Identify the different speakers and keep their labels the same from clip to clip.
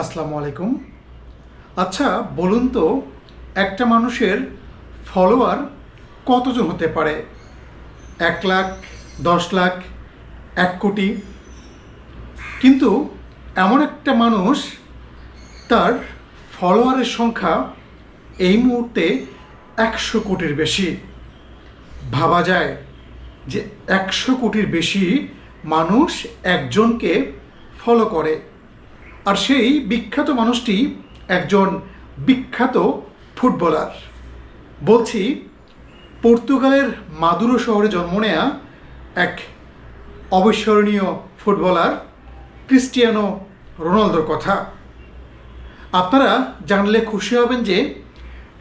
Speaker 1: আসসালামু আলাইকুম। আচ্ছা বলুন তো, একটা মানুষের ফলোয়ার কতজন হতে পারে? এক লাখ, দশ লাখ, এক কোটি। কিন্তু এমন একটা মানুষ, তার ফলোয়ারের সংখ্যা এই মুহূর্তে একশো কোটির বেশি। ভাবা যায় যে একশো কোটির বেশি মানুষ একজনকে ফলো করে। আর সেই বিখ্যাত মানুষটি একজন বিখ্যাত ফুটবলার। বলছি, পর্তুগালের মাদুরো শহরে জন্ম নেয়া এক অবিস্মরণীয় ফুটবলার ক্রিস্টিয়ানো রোনালদোর কথা। আপনারা জানলে খুশি হবেন যে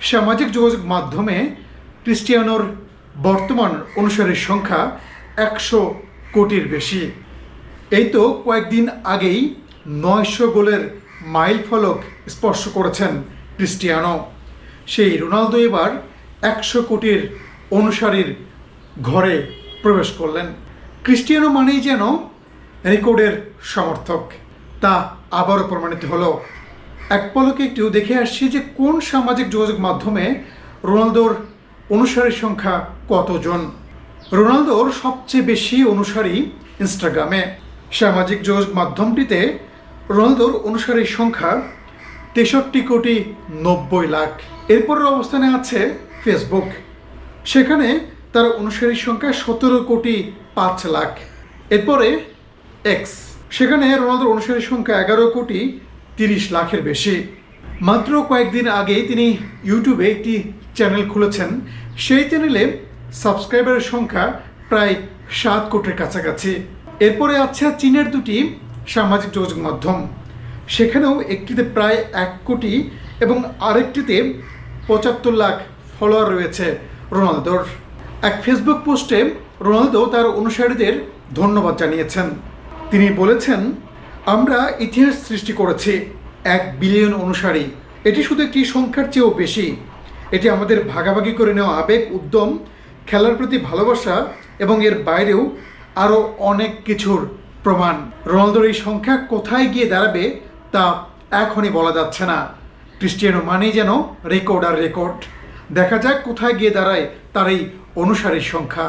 Speaker 1: সামাজিক যোগাযোগ মাধ্যমে ক্রিস্টিয়ানোর বর্তমান অনুসারীর সংখ্যা একশো কোটির বেশি। এই তো কয়েকদিন আগেই নয়শো গোলের মাইল ফলক স্পর্শ করেছেন ক্রিস্টিয়ানো। সেই রোনালদো এবার একশো কোটির অনুসারীর ঘরে প্রবেশ করলেন। ক্রিস্টিয়ানো মানেই যেন রেকর্ডের সমর্থক। তা আবারও প্রমাণিত হলো। এক পলকে একটু দেখে আসছি যে কোন সামাজিক যোগাযোগ মাধ্যমে রোনালদোর অনুসারীর সংখ্যা কতজন। রোনালদোর সবচেয়ে বেশি অনুসারী ইনস্টাগ্রামে। সামাজিক যোগাযোগ মাধ্যমটিতে রোনালদোর অনুসারীর সংখ্যা তেষট্টি কোটি নব্বই লাখ। এরপরের অবস্থানে আছে ফেসবুক। সেখানে তার অনুসারীর সংখ্যা সতেরো কোটি পাঁচ লাখ। এরপরে এক্স সেখানে রোনালদোর অনুসারীর সংখ্যা এগারো কোটি তিরিশ লাখের বেশি। মাত্র কয়েকদিন আগেই তিনি ইউটিউবে একটি চ্যানেল খুলেছেন। সেই চ্যানেলে সাবস্ক্রাইবারের সংখ্যা প্রায় সাত কোটির কাছাকাছি। এরপরে আছে চীনের দুটি সামাজিক যোগাযোগ মাধ্যম। সেখানেও একটিতে প্রায় এক কোটি এবং আরেকটিতে পঁচাত্তর লাখ ফলোয়ার রয়েছে রোনালদোর। এক ফেসবুক পোস্টে রোনালদো তার অনুসারীদের ধন্যবাদ জানিয়েছেন। তিনি বলেছেন, আমরা ইতিহাস সৃষ্টি করেছি, এক বিলিয়ন অনুসারী। এটি শুধু একটি সংখ্যার চেয়েও বেশি। এটি আমাদের ভাগাভাগি করে নেওয়া আবেগ, উদ্যম, খেলার প্রতি ভালোবাসা এবং এর বাইরেও আরও অনেক কিছুর প্রমাণ। রোনালদোর এই সংখ্যা কোথায় গিয়ে দাঁড়াবে তা এখনই বলা যাচ্ছে না। ক্রিস্টিয়ানো মানেই যেন রেকর্ড আর রেকর্ড দেখা যাক কোথায় গিয়ে দাঁড়ায় তার এই অনুসারীর সংখ্যা।